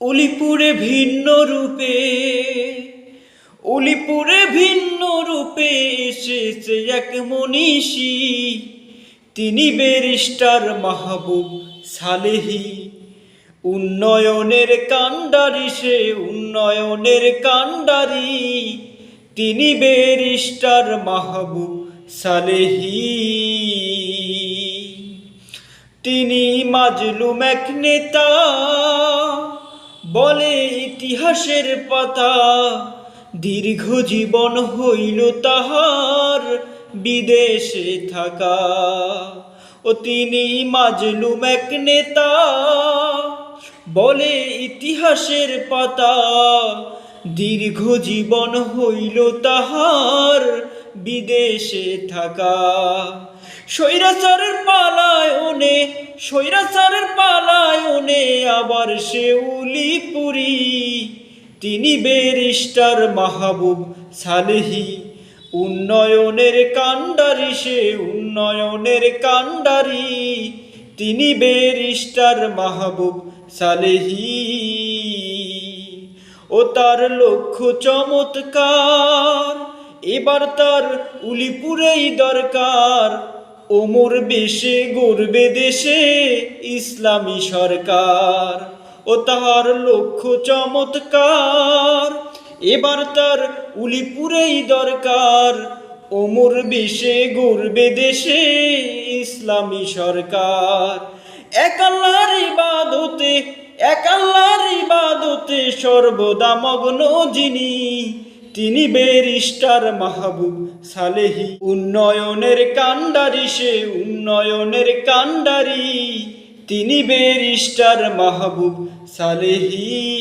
উলিপুরে ভিন্ন রূপে উলিপুরে ভিন্ন রূপে এসেছে এক মনীষী। তিনি বেরিস্টার মাহবুব সালেহি। উন্নয়নের কাণ্ডারি, সে উন্নয়নের কাণ্ডারি। তিনি বেরিস্টার মাহবুব সালেহি। তিনি মাজলুম এক নেতা। বলে ইতিহাসের পাতা। দীর্ঘ জীবন হইল তাহার বিদেশে থাকা। ও তিনি মাজলুম এক নেতা। বলে ইতিহাসের পাতা। দীর্ঘ জীবন হইল তাহার বিদেশে থাকা। স্বৈরাচারের পালায়নে স্বৈরাচারের পালায়নে আবার সে উলিপুরি তিনি বেরিস্টার মাহবুব সালেহি। উন্নয়নের কাণ্ডারি, সে উন্নয়নের কাণ্ডারি। তিনি বেরিস্টার মাহবুব সালেহি। ও তার লক্ষ্য চমৎকার। এবার তার উলিপুরেই দরকার। ওমর বেশে গড়বে দেশে ইসলামী সরকার। ও তাহার লক্ষ্য চমৎকার। এবার তার উলিপুরেই দরকার। ওমর বেশে গড়বে দেশে ইসলামী সরকার। একাল্লার ইবাদতে একাল্লার ইবাদতে সর্বদা মগ্ন যিনি তিনি বেরিস্টার মাহবুব সালেহি। উন্নয়নের কাণ্ডারি সে উন্নয়নের কাণ্ডারি। তিনি বেরিস্টার মাহবুব সালেহি।